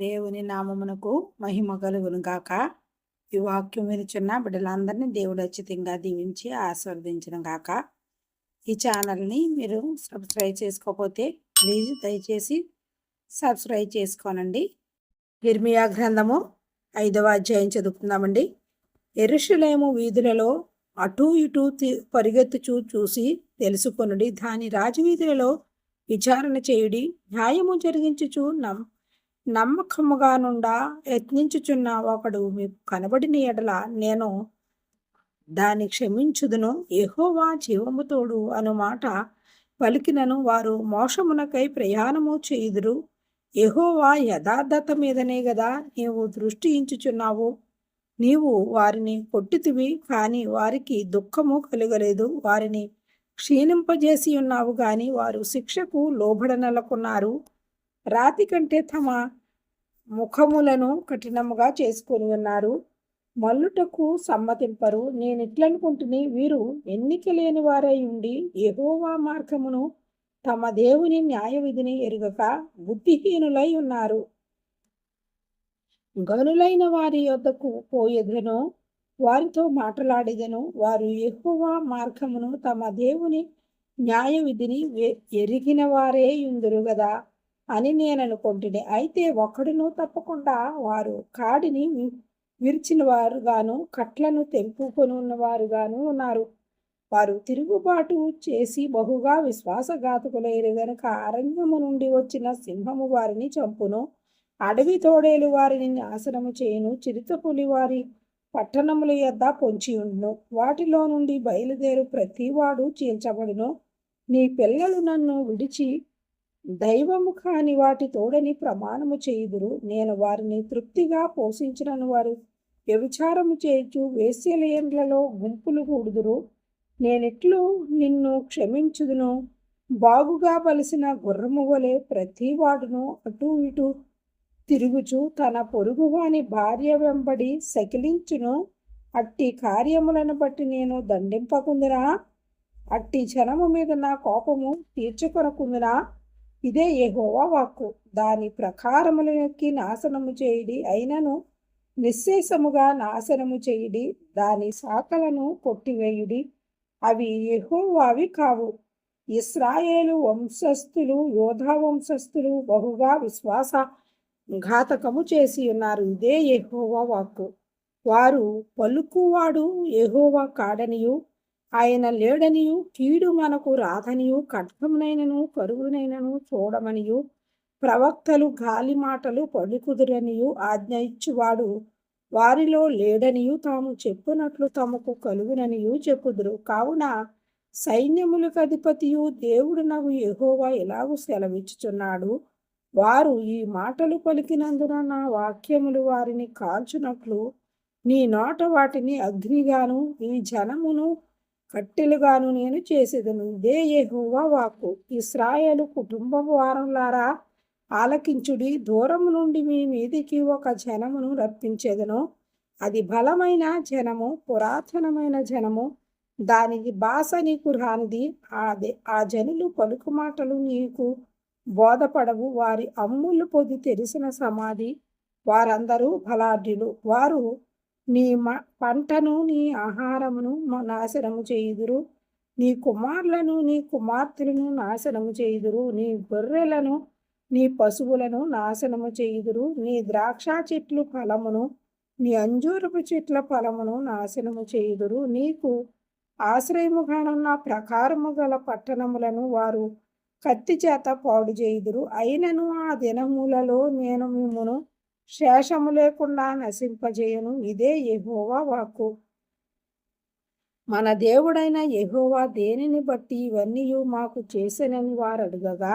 దేవుని నామమునకు మహిమ కలుగును గాక. ఈ వాక్యం వినిచున్న బిడ్డలందరినీ దేవుడు అచ్చితంగా దీవించి ఆస్వాదించడం గాక. ఈ ఛానల్ని మీరు సబ్స్క్రైబ్ చేసుకోకపోతే ప్లీజ్ దయచేసి సబ్స్క్రైబ్ చేసుకోనండి. నిర్మియా గ్రంథము ఐదవ అధ్యాయం చదువుకుందామండి. ఎరుషులేము వీధులలో అటూ ఇటూ తి- పరిగెత్తుచూ చూసి తెలుసుకొనుడి. దాని రాజవీధులలో విచారణ చేయుడి. న్యాయము జరిగించుచు నమ్ నమ్మకముగా నుండా యత్నించుచున్న ఒకడు. మీకు కనబడిన ఎడల నేను దాన్ని క్షమించుదును. ఎహోవా జీవముతోడు అను మాట పలికినను. వారు మోసమునకై ప్రయాణము చేయుదురు. ఎహోవా యథార్థత మీదనే గదా నీవు దృష్టి ఇంచుచున్నావు నీవు వారిని కొట్టితివి కానీ వారికి దుఃఖము కలగలేదు. వారిని క్షీణింపజేసి ఉన్నావు కానీ వారు శిక్షకు లోబడనలకున్నారు. రాతి కంటే తమ ముఖములను కఠినముగా చేసుకొని ఉన్నారు. మల్లుటకు సమ్మతింపరు. నేను ఇట్లనుకుంటుని వీరు ఎన్నిక లేని వారై ఉండి ఎహోవా మార్గమును తమ దేవుని న్యాయ విధిని ఎరుగక బుద్ధిహీనులై ఉన్నారు. గనులైన వారి యొద్దకు పోయేదను వారితో మాట్లాడేదను. వారు ఎహోవా మార్గమును తమ దేవుని న్యాయ విధిని ఎరిగిన వారే ఉందరు గదా. అని నేను అనుకుంటుని. అయితే ఒకడును తప్పకుండా వారు కాడిని విరిచిన వారుగాను కట్లను తెంపుకొని ఉన్నవారుగాను ఉన్నారు. వారు తిరుగుబాటు చేసి బహుగా విశ్వాసఘాతకులైన గనుక అరణ్యము నుండి వచ్చిన సింహము వారిని చంపును. అడవి తోడేలు వారిని నాశనము చేయును. చిరుతపులి వారి పట్టణముల యొద్ద పొంచి ఉండును. వాటిలో నుండి బయలుదేరు ప్రతివాడు చీల్చబడును. నీ పిల్లలు నన్ను విడిచి దైవము కాని వాటి తోడని ప్రమాణము చేయుదురు. నేను వారిని తృప్తిగా పోషించినను వారు. వ్యభిచారము చేయొచ్చు వేశ్యలేండ్లలో గుంపులు కూడుదురు. నేనిట్లు నిన్ను క్షమించుదును. బాగుగా బలిసిన గుర్రము వలె ప్రతివాడును అటు ఇటు తిరుగుచు తన పొరుగువాని భార్య వెంబడి సకిలించును. అట్టి కార్యములను బట్టి నేను దండింపకుందిరా అట్టి జనము మీద నా కోపము తీర్చుకొనకుందినా ఇదే యహోవా వాక్కు. దాని ప్రకారములకి నాశనము చేయుడి అయినను నిశ్శేషముగా నాశనము చేయుడి దాని శాఖలను కొట్టివేయుడి. అవి యెహోవావి కావు. ఇస్రాయేలు వంశస్థులు యోధా వంశస్థులు బహుగా విశ్వాస ఘాతకము చేసి ఉన్నారు. ఇదే యహోవా వాక్కు. వారు పలుకువాడు యెహోవా కాడనియు. ఆయన లేడనియు కీడు మనకు రాదనియు ఖడ్గమునైనను కరువునైనను చూడమనియు ప్రవక్తలు గాలి మాటలు పడుకుదురనియు ఆజ్ఞ ఇచ్చువాడు. వారిలో లేడనియు తాము చెప్పునట్లు తమకు కలుగుననియు చెప్పుదురు. కావున సైన్యములకు అధిపతియు దేవుడు నగు ఎహోవా ఎలాగూ సెలవిచ్చుచున్నాడు? వారు ఈ మాటలు పలికినందున నా వాక్యములు వారిని కాల్చునట్లు నీ నోట వాటిని అగ్నిగాను ఈ జనమును కట్టెలుగాను నేను చేసేదను. ఇదే యెహోవా వాక్కు. ఇస్రాయేలు కుటుంబం వారంలారా ఆలకించుడి. దూరం నుండి మీ మీదికి ఒక జనమును రప్పించేదను. అది బలమైన జనము పురాతనమైన జనము. దానికి భాష నీకు రానిది. ఆ ఆ జనులు పలుకు మాటలు నీకు బోధపడవు. వారి అమ్ములు పొది తెరిసిన సమాధి. వారందరూ బలాఢ్యులు. వారు నీ మ పంటను నీ ఆహారమును నాశనము చేయుదురు. నీ కుమారులను నీ కుమార్తెలను నాశనము చేయుదురు. నీ గొర్రెలను నీ పశువులను నాశనము చేయుదురు. నీ ద్రాక్ష చెట్లు ఫలమును నీ అంజూరపు చెట్ల ఫలమును నాశనము చేయుదురు. నీకు ఆశ్రయముగానున్న ప్రకారము గల పట్టణములను వారు కత్తి చేత పాడు చేయుదురు. అయినను ఆ దినములలో నేను మిమ్మును శేషము లేకుండా నశింపజేయను. ఇదే యహోవా వాక్కు. మన దేవుడైన యహోవా దేనిని బట్టి ఇవన్నీ మాకు చేసెనని వారు అడుగగా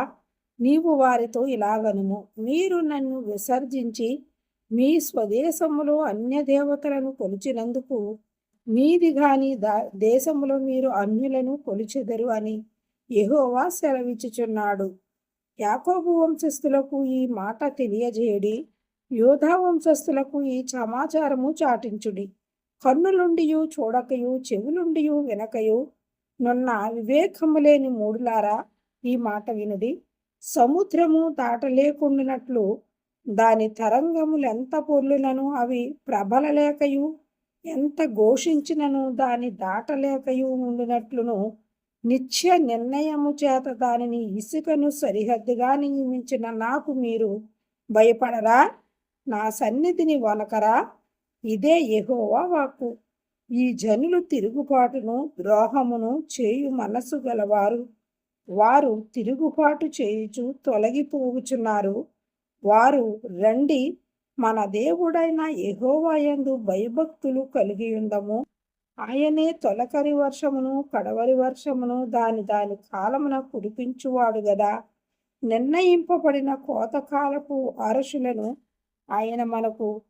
నీవు వారితో ఇలాగనుము. మీరు నన్ను విసర్జించి మీ స్వదేశములో అన్య దేవతలను కొలిచినందుకు మీది గాని దా దేశములో మీరు అన్యులను కొలిచెదరు అని యహోవా సెలవిచ్చుచున్నాడు. యాకోబు వంశస్థులకు ఈ మాట తెలియజేయడి. యోధా వంశస్థులకు ఈ సమాచారము చాటించుడి. కన్నులుండియు చూడకయు చెవులుండియు వినకయు నున్న వివేకము లేని మూడులారా ఈ మాట వినుడి. సముద్రము దాటలేకుండినట్లు దాని తరంగములు ఎంత పొర్లునను అవి ప్రబలలేకయు? ఎంత ఘోషించినను దాని దాటలేకయు ఉండినట్లును? నిత్య నిర్ణయము చేత దానిని ఇసుకను సరిహద్దుగా నియమించిన నాకు మీరు భయపడరా? నా సన్నిధిని వనకరా ఇదే ఎహోవా వాక్కు. ఈ జనులు తిరుగుబాటును ద్రోహమును చేయు మనసు గలవారు. వారు తిరుగుబాటు చేయుచు తొలగిపోగుచున్నారు వారు రండి మన దేవుడైన యెహోవాయందు భయభక్తులు కలిగి ఉందము. ఆయనే తొలకరి వర్షమును కడవరి వర్షమును దాని దాని కాలమున కురిపించువాడు గదా. నిర్ణయింపబడిన కోతకాలపు అరసులను ఆయన మనకు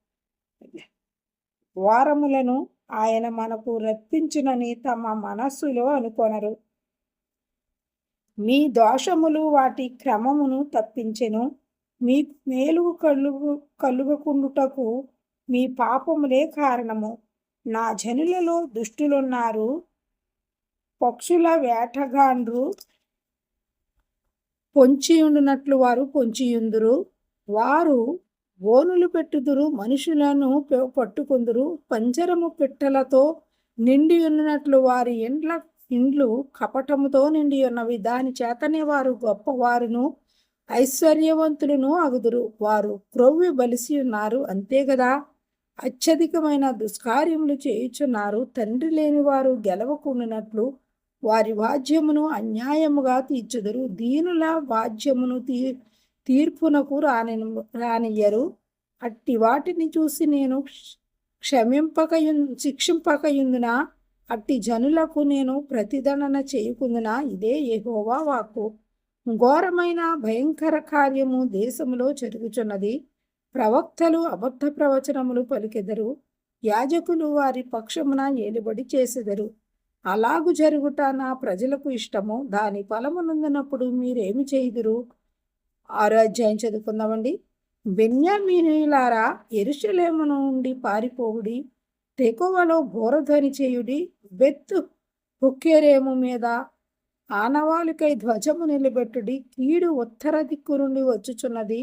వారములను ఆయన మనకు రప్పించునని తమ మనస్సులో అనుకొనరు. మీ దోషములు వాటి క్రమమును తప్పించెను. మీ మేలు కలుగు కలుగకుండుటకు మీ పాపములే కారణము. నా జనులలో దుష్టులున్నారు. పక్షుల వేటగాండ్రు పొంచియుండునట్లు వారు పొంచియుందురు. వారు ఓనులు పెట్టుదురు మనుషులను పట్టుకుందురు. పంజరము పిట్టలతో నిండి ఉన్నట్లు వారి ఇండ్ల ఇండ్లు కపటముతో నిండి ఉన్నవి. దాని చేతనే వారు గొప్పవారును ఐశ్వర్యవంతులను అగుదురు వారు క్రొవ్వి బలిసి ఉన్నారు. అంతే కదా అత్యధికమైన దుష్కార్యములు చేయుచున్నారు. తండ్రి లేని వారు గెలవకుండినట్లు వారి వాద్యమును అన్యాయముగా తీర్చుదురు. దీనుల వాద్యమును తీ తీర్పునకు రాని రానియ్యరు. అట్టి వాటిని చూసి నేను క్షమింపకయు శిక్షింపకయుందున అట్టి జనులకు నేను ప్రతిదండన చేయకుందున ఇదే యెహోవా వాక్కు. ఘోరమైన భయంకర కార్యము దేశములో జరుగుచున్నది. ప్రవక్తలు అబద్ధ ప్రవచనములు పలికెదరు. యాజకులు వారి పక్షమున ఏలుబడి చేసెదరు. అలాగు జరుగుట నా ప్రజలకు ఇష్టము. దాని ఫలమునందునప్పుడు మీరేమి చేయుదురు? ఆరో అధ్యాయం చదువుకుందామండి. బెన్యామీనులారా ఎరుషలేము నుండి పారిపోవుడి తెకోవలో బోరధ్వని చేయుడి బెత్తు హుక్కేరేము మీద ఆనవాలికై ధ్వజము నిలబెట్టుడి కీడు ఉత్తర దిక్కు నుండి వచ్చుచున్నది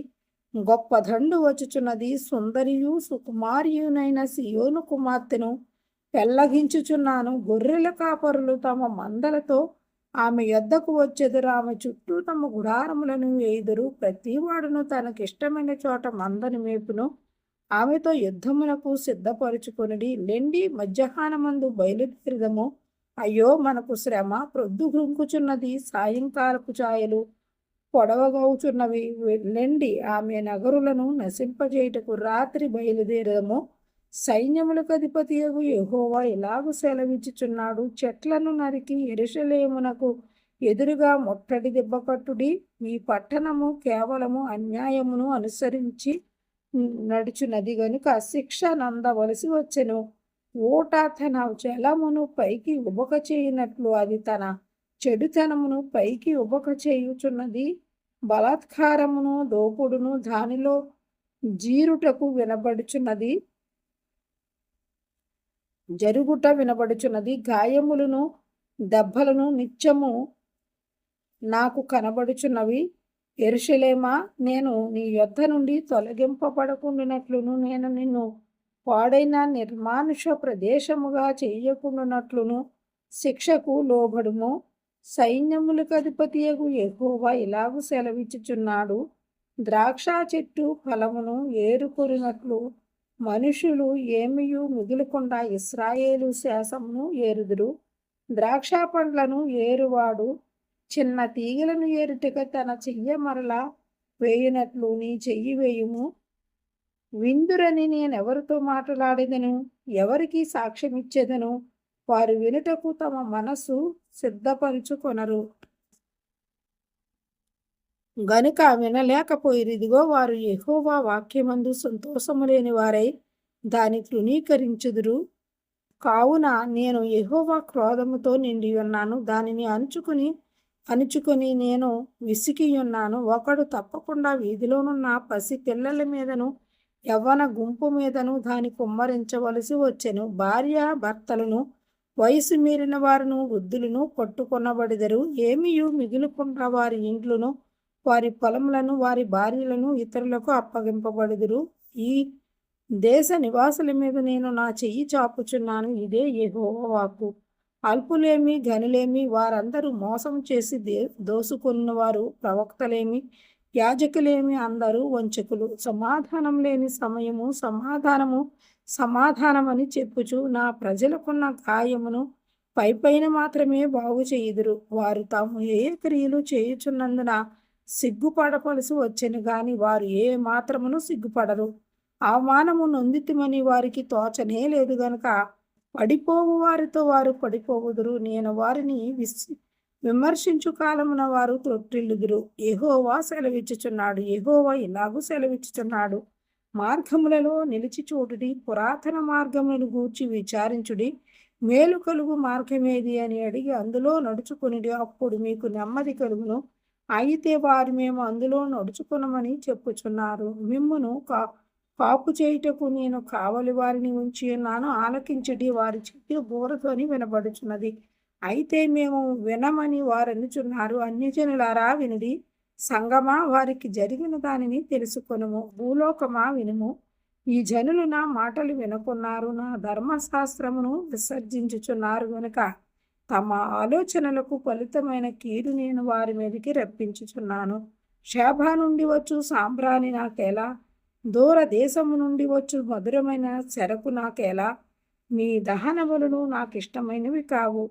గొప్ప దండు వచ్చుచున్నది సుందరియు సుకుమారియునైన సియోను కుమార్తెను పెల్లగించుచున్నాను గొర్రెల కాపరులు తమ మందలతో ఆమె యొద్దకు వచ్చెదురు ఆమె చుట్టూ తమ గుడారములను వేయుదురు ప్రతివాడును తనకిష్టమైన చోట మందని మేపును. ఆమెతో యుద్ధమునకు సిద్ధపరుచుకొనిడి. లెండి మధ్యాహ్నమందు బయలుదేరదము. అయ్యో మనకు శ్రమ. ప్రొద్దు గ్రుంకుచున్నది సాయంకాలపు ఛాయలు పొడవగవుచున్నవి లెండి ఆమె నగరులను నశింపజేయుటకు రాత్రి బయలుదేరదము. సైన్యములకు అధిపతియగు యహోవా ఇలాగు సెలవిచ్చుచున్నాడు? చెట్లను నరికి ఎరుషలేమునకు ఎదురుగా ముట్టడి దెబ్బకట్టుడి మీ పట్టణము కేవలము అన్యాయమును అనుసరించి నడుచున్నది గనుక శిక్ష నందవలసి వచ్చెను. ఓట తన జలమును పైకి ఉబక చేయునట్లు అది తన చెడుతనమును పైకి ఉబక చేయుచున్నది. బలాత్కారమును దోపుడును దానిలో జీరుటకు వినబడుచున్నది. జరుగుట వినబడుచున్నది. గాయములను దెబ్బలను నిత్యము నాకు కనబడుచున్నవి. ఎరుషలేమా నేను నీ యొద్ద నుండి తొలగింపబడకుండానట్లును. నేను నిన్ను పాడైన నిర్మానుష ప్రదేశముగా చేయకుండానట్లును. శిక్షకు లోబడుము. సైన్యములకు అధిపతియగు యెహోవా ఇలాగు సెలవిచ్చుచున్నాడు. ద్రాక్ష చెట్టు ఫలమును ఏరుకొరినట్లు మనుషులు ఏమియు మిగిలకుండా ఇస్రాయేలు శాసమును ఏరుదురు. ద్రాక్ష పండ్లను ఏరువాడు చిన్న తీగలను ఏరుటక తన చెయ్య మరల వేయునట్లు నీ చెయ్యి వేయుము. విందురని నేనెవరితో మాట్లాడేదను? ఎవరికి సాక్ష్యమిచ్చేదను? వారు వినుటకు తమ మనస్సు సిద్ధపరుచుకొనరు. గనుక వినలేకపోయిరిదిగో వారు యెహోవా వాక్యమందు సంతోషము లేని వారై దాని తృణీకరించుదురు. కావున నేను ఎహోవా క్రోధముతో నిండి ఉన్నాను. దానిని అణుచుకుని అణుచుకొని నేను విసికి ఉన్నాను. ఒకడు తప్పకుండా వీధిలోనున్న పసి పిల్లల మీదను యవ్వన గుంపు మీదను దాని కుమ్మరించవలసి వచ్చెను. భార్య భర్తలను వయసు మీరిన వారును వృద్ధులను కొట్టుకొనబడిదరు. ఏమియు మిగులుకుండా వారి ఇండ్లను వారి పొలములను వారి భార్యలను ఇతరులకు అప్పగింపబడుదురు. ఈ దేశ నివాసుల మీద నేను నా చెయ్యి చాపుచున్నాను. ఇదే యెహోవా వాక్కు. అల్పులేమి ఘనులేమి వారందరూ మోసం చేసి దే దోసుకున్న వారు ప్రవక్తలేమి యాజకులేమి అందరూ వంచకులు. సమాధానం లేని సమయము సమాధానము సమాధానమని చెప్పుచు నా ప్రజలకున్న గాయమును పైపైన మాత్రమే బాగు చేయుదురు వారు తాము ఏ క్రియలు చేయుచున్నందున సిగ్గుపడవలసి వచ్చెను గాని వారు ఏ మాత్రమును సిగ్గుపడరు. అవమానము నొందితిమని వారికి తోచనే లేదు గనుక పడిపోవు వారితో వారు పడిపోవుదురు. నేను వారిని విస్ విమర్శించు కాలమున వారు తొట్టిల్లుదురు ఎహోవా సెలవిచ్చుచున్నాడు. ఎహోవా ఇలాగూ సెలవిచ్చుచున్నాడు. మార్గములలో నిలిచి చూడుడి. పురాతన మార్గములను గూర్చి విచారించుడి. మేలు కలుగు మార్గమేది అని అడిగి అందులో నడుచుకునిడి. అప్పుడు మీకు నెమ్మది కలుగును. అయితే వారు మేము అందులో నడుచుకునమని చెప్పుచున్నారు. మిమ్మును కా కాపు చేయుటకు నేను కావలి వారిని ఉంచి ఉన్నాను ఆలకించడి వారి చెట్టు బోరతోని వినబడుచున్నది. అయితే మేము వినమని వారు అనుచున్నారు. అన్యజనులారా వినిది సంగమా వారికి జరిగిన దానిని తెలుసుకొనుము. భూలోకమా వినుము. ఈ జనులు నా మాటలు వినుకున్నారు. నా ధర్మశాస్త్రమును విసర్జించుచున్నారు గనుక తమ ఆలోచనలకు ఫలితమైన కీడు నేను వారి మీదకి రప్పించుచున్నాను. శాభ నుండి వచ్చు సాంబ్రాణి నాకెలా? దూర దేశము నుండి వచ్చు మధురమైన చెరకు నాకెలా? మీ దహన బలులు నాకు ఇష్టమైనవి కావు.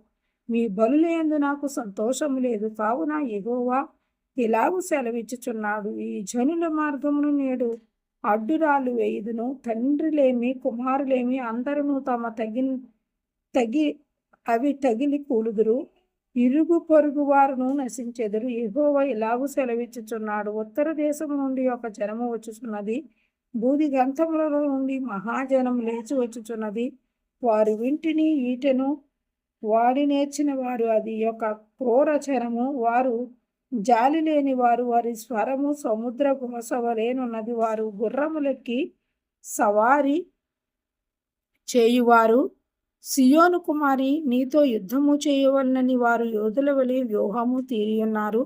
మీ బలులేందు నాకు సంతోషము లేదు. కావున ఎగోవా ఇలాగూ సెలవిచ్చుచున్నాడు. ఈ జనుల మార్గమును నేడు అడ్డురాలు వేయుదును. తండ్రిలేమి కుమారులేమి అందరూ తమ తగిన తగి అవి తగిలి కూలుదురు. ఇరుగు పొరుగు వారును నశించెదరు. ఎగోవ ఇలాగు సెలవిచ్చుచున్నాడు. ఉత్తర దేశం నుండి ఒక జనము వచ్చుచున్నది. బూది గంధములలో నుండి మహాజనం లేచి వచ్చుచున్నది. వారు వింటిని ఈటెను వాడి నేర్చిన వారు అది. యొక్క క్రూరచరము వారు జాలి లేని వారు. వారి స్వరము సముద్ర ఘోషవలేనున్నది వారు గుర్రములెక్కి సవారి చేయువారు. సియోను కుమారి నీతో యుద్ధము చేయవలనని వారు యోధుల వలె వ్యూహము తీరియున్నారు.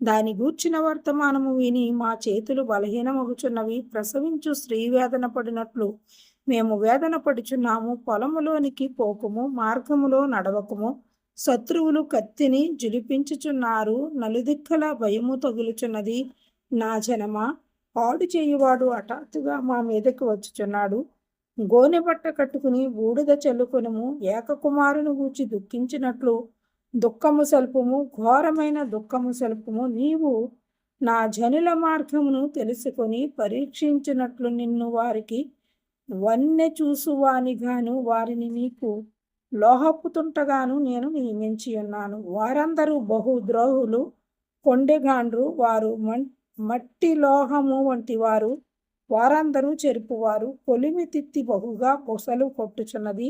దాని గూర్చిన వర్తమానము విని మా చేతులు బలహీనమగుచున్నవి. ప్రసవించు స్త్రీ వేదన పడినట్లు మేము వేదన పడుచున్నాము. పొలములోనికి పోకుము మార్గములో నడవకుము. శత్రువులు కత్తిని జులిపించుచున్నారు నలుదిక్కల భయము తగులుచున్నది నా జనమ? పాడు చేయువాడు హఠాత్తుగా మా మీదకి వచ్చుచున్నాడు. గోనెబట్ట కట్టుకుని బూడిద చల్లుకొనుము ఏకకుమారుని గూర్చి దుఃఖించినట్లు దుఃఖము సల్పము ఘోరమైన దుఃఖము సల్పము. నీవు నా జనుల మార్గమును తెలుసుకొని పరీక్షించినట్లు నిన్ను వారికి వన్నె చూసువానిగాను వారిని నీకు లోహపుతుంటగాను నేను నియమించి ఉన్నాను. వారందరూ బహు ద్రోహులు కొండెగాండ్రు. వారు మట్టి లోహము వంటి వారు వారందరూ చెరుపువారు. కొలిమి తిత్తి బహుగా పొసలు కొట్టుచున్నది.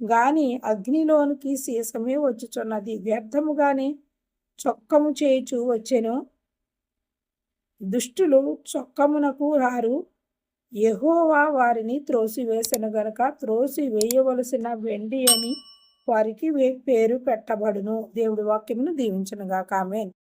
గాని అగ్నిలోనికి సీసమే వచ్చుచున్నది. వ్యర్థముగానే చొక్కము చేయుచు వచ్చెను. దుష్టులు చొక్కమునకు రారు. యహోవా వారిని త్రోసివేసను గనక త్రోసి వేయవలసిన వెండి అని వారికి పేరు పెట్టబడును. దేవుడి వాక్యమును దీవించనుగా కామెన్